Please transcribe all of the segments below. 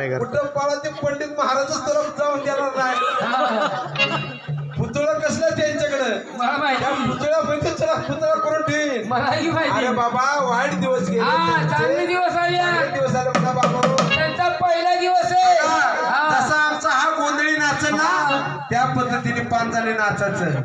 Tiger कुठं पाळा ते पंडित महाराजच तरफ जाऊन देणार नाही. पुतळा कसला त्यांच्याकडं? मला माहिती त्या पुतळा म्हणजे चला पुतळा करून ठेवीन. अरे माहिती बाबा वाईट दिवस गेले हा त्यांचे. चांगले दिवस आले. चांगले दिवस आले बघा बाबा. त्यांचा पहिला दिवस आहे. हा. जसा आमचा हा गोंधळी नाच ना त्या पद्धतीने पांचाले नाचायचं.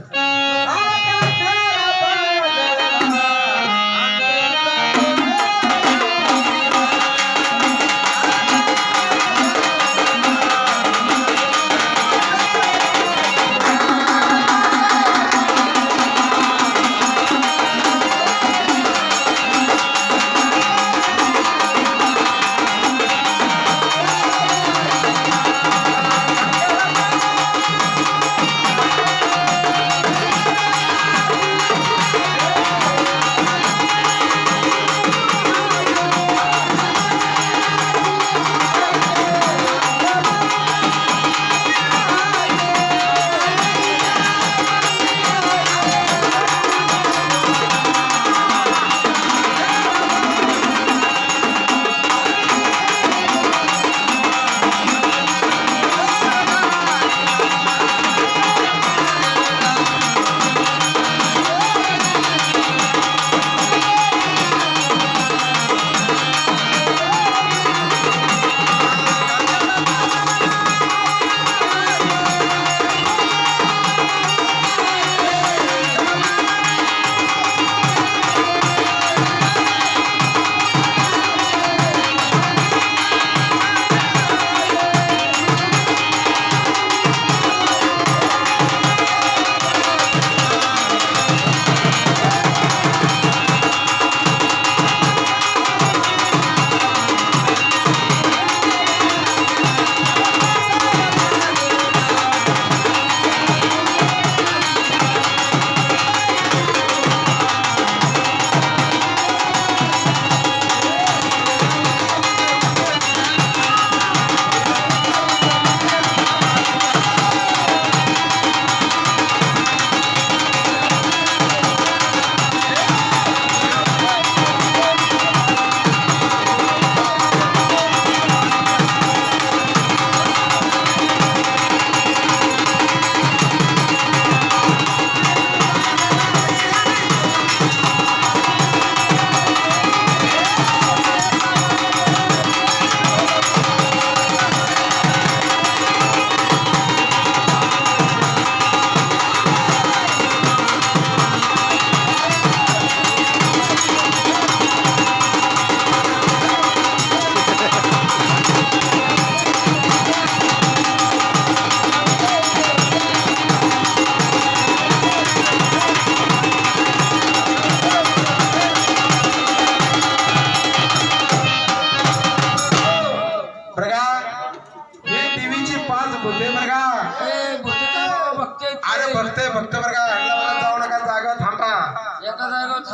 बघते बघते बरं का जाऊ नका जागा थांबा.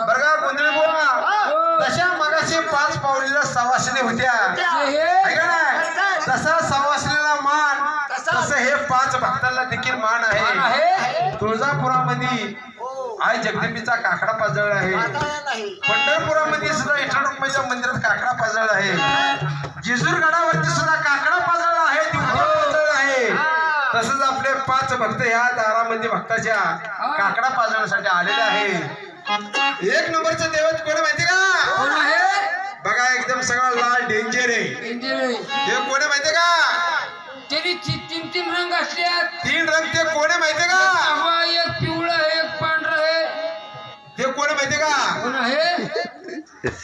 बरं का गोंधळी बुवा हो. तशा मगाशी पाच पावलीला सवासणी होत्या. हे तसा सवासणीला मान तसं. हे पाच भक्तांना देखील मान आहे. तुळजापुरामध्ये आई जगदंबीचा काकडा पाजळ आहे. पंढरपुरामध्ये सुद्धा इटाडोंबाच्या मंदिरात काकडा पाजळ आहे. जेजूर गडावरती सुद्धा काकडा पाजळ आहे दिवसा पाजळ आहे तसंच आपले पाच भक्त ह्या दारामध्ये भक्ताच्या काकडा पाजळण्यासाठी आलेले आहे एक नंबरचं देवत कोण माहिती का? कोण आहे? बघा एकदम सगळा लाल डेंजर आहे. हे कोण आहे माहिती का? त्यांनी तीन तीन रंग असल्यात तीन रंग ते कोण आहे माहिती का? एक पिवळा एक पांढरा आहे. ते कोण आहे माहिती का? कोण आहे?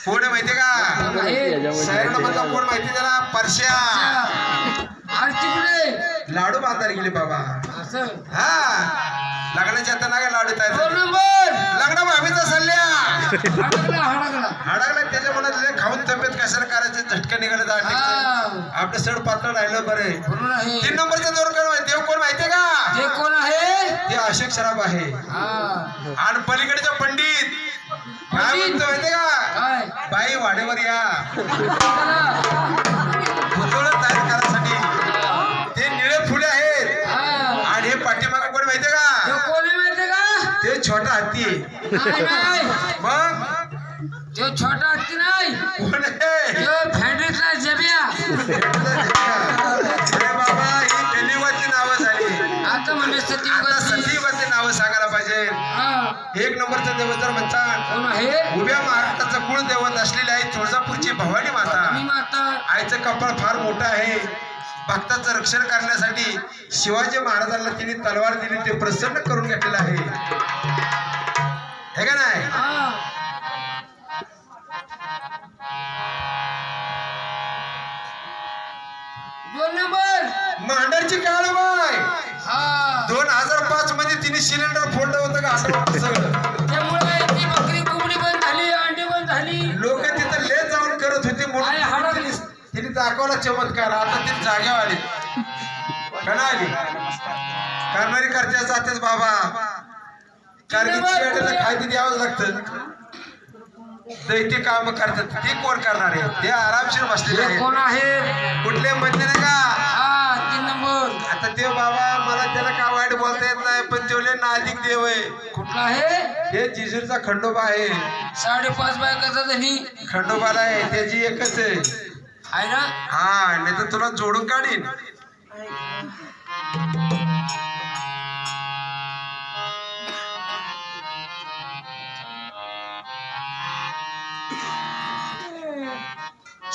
कोण आहे माहिती का? मधला कोण माहिती त्याला? परश्या. आरती कुठे? लाडू बांधायला गेले बाबा. असं? हा. लग्नाच्या आता ना लाडू तयार नंबर! लग्न भाभीचा सल्ल्या हाडागला त्याच्या मनात खाऊन तब्येत कशाला करायचं? झटका निघाले हा. आपलं सड पातळ राहिलं बरे. तीन नंबरचा दोन कोण माहिती? देव कोण माहितीये का? कोण आहे? ते अशोक शराब आहे. हा. आणि पलीकडच्या पंडित. काय? म्हणतो माहितीये का? काय? बाई वाडेवर या. छोटा हत्ती मग? तो छोटा हत्ती नाही. तो फॅन्ड्रीतला जबिया. म्हणजे एक नंबरचं देवतर देव कोण आहे? उभ्या महाराष्ट्राचं असलेली आहे तुळजापूरची भवानी माता. माता. आईचं कपाळ फार मोठं आहे. भक्ताचं रक्षण करण्यासाठी शिवाजी महाराजांना तिने तलवार दिली ते प्रसन्न करून घेतलेलं आहे. हे का नाही? हा। दोन नंबर मांडरची काळबाय हा। दोन हजार पाच मध्ये तिने सिलेंडर फोडलं होतं का आठवतं सगळं. त्यामुळे ती बकरी कोंबडी बंद झाली अंडी बंद झाली. लोक तिथं ले जाऊन करत होते म्हणून तिने तिने दाखवला चमत्कार. आता ती जाग्यावर आली का नाही आली करणारी जातेच बाबा. कारण की चिवट्याला खायला द्यावं लागतं? दैती काम करतात. ते कोण करणार आहे? ते आरामशीर बसलेले आहेत. कोण आहे? कुठले म्हणले नाही का? हा तीन नंबर. आता ते बाबा मला त्याला काय वाईट बोलता येत नाही पण तेवढे नादिक देव आहे. कुठला आहे? हे जिजूरचा खंडोबा आहे. साडेपाच बायकाचा धनी. खंडोबाला आहे. त्याची एकच आहे. आहे ना? हा नाही तर तुला जोडून काढीन.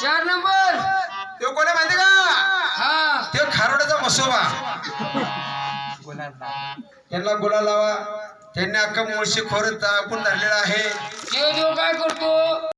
चार नंबर. तो कोणी माहिती का? हा. तो खारोड्याचा मसोबा. त्यांना गुला लावा. त्यांनी अख्खा मुळशी खोर आपण धरलेला आहे. देव देव काय करतो?